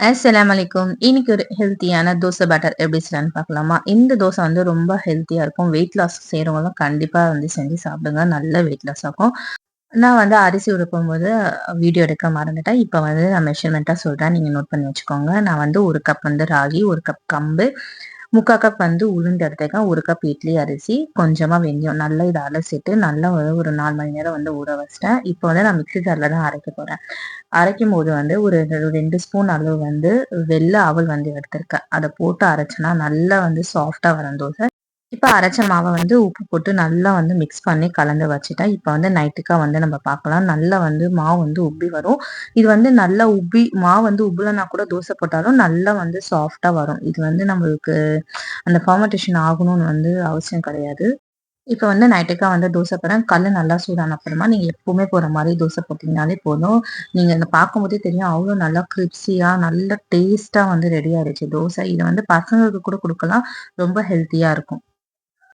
அஸ்லாம் அலைக்கும் இன்னைக்கு ஒரு ஹெல்த்தியான தோசை பேட்டர் எப்படி செய்யலாம்னு பார்க்கலாமா? இந்த தோசை வந்து ரொம்ப ஹெல்த்தியாக இருக்கும். வெயிட் லாஸ் செய்கிறவங்களும் கண்டிப்பாக வந்து செஞ்சு சாப்பிடுங்க. நல்ல வெயிட் லாஸ் ஆகும். நான் வந்து அரிசி உடுப்பும் போது வீடியோ எடுக்க மறந்துட்டேன். இப்போ வந்து நான் மெஷர்மெண்ட்டாக சொல்கிறேன் நீங்கள் நோட் பண்ணி வச்சுக்கோங்க. நான் வந்து ஒரு கப் வந்து ராகி ஒரு கப் கம்பு முக்கால் கப் வந்து உளுந்து எடுத்துக்கேன் ஒரு கப் இட்லி அரிசி கொஞ்சமாக வெந்தயம் நல்லா இதை அலசிட்டு நல்லா ஒரு நாலு மணி நேரம் வந்து ஊற வச்சிட்டேன். இப்போ வந்து நான் மிக்சி ஜாரில் தான் அரைக்க போகிறேன் அரைக்கும் போது வந்து ஒரு ரெண்டு ஸ்பூன் அளவு வந்து வெள்ளை அவல் வந்து எடுத்திருக்கேன். அதை போட்டு அரைச்சேன்னா நல்லா வந்து சாஃப்டாக வரும் தோசை. இப்போ அரைச்ச மாவை வந்து உப்பு போட்டு நல்லா வந்து மிக்ஸ் பண்ணி கலந்து வச்சுட்டா இப்போ வந்து நைட்டுக்காக வந்து நம்ம பார்க்கலாம். நல்லா வந்து மாவு வந்து உப்பி வரும். இது வந்து நல்லா உப்பி மாவு வந்து உப்புலனா கூட தோசை போட்டாலும் நல்லா வந்து சாஃப்டாக வரும். இது வந்து நம்மளுக்கு அந்த ஃபார்மட்டேஷன் ஆகணும்னு வந்து அவசியம் கிடையாது. இப்போ வந்து நைட்டுக்காக வந்து தோசை போடுறேன். கல் நல்லா சூடான அப்புறமா நீங்கள் எப்பவுமே போகிற மாதிரி தோசை போட்டிங்கனாலே போதும். நீங்கள் இந்த பார்க்கும்போதே தெரியும் அவ்வளோ நல்லா கிரிப்ஸியாக நல்ல டேஸ்ட்டாக வந்து ரெடி ஆயிடுச்சு தோசை. இதை வந்து பசங்களுக்கு கூட கொடுக்கலாம். ரொம்ப ஹெல்த்தியாக இருக்கும்.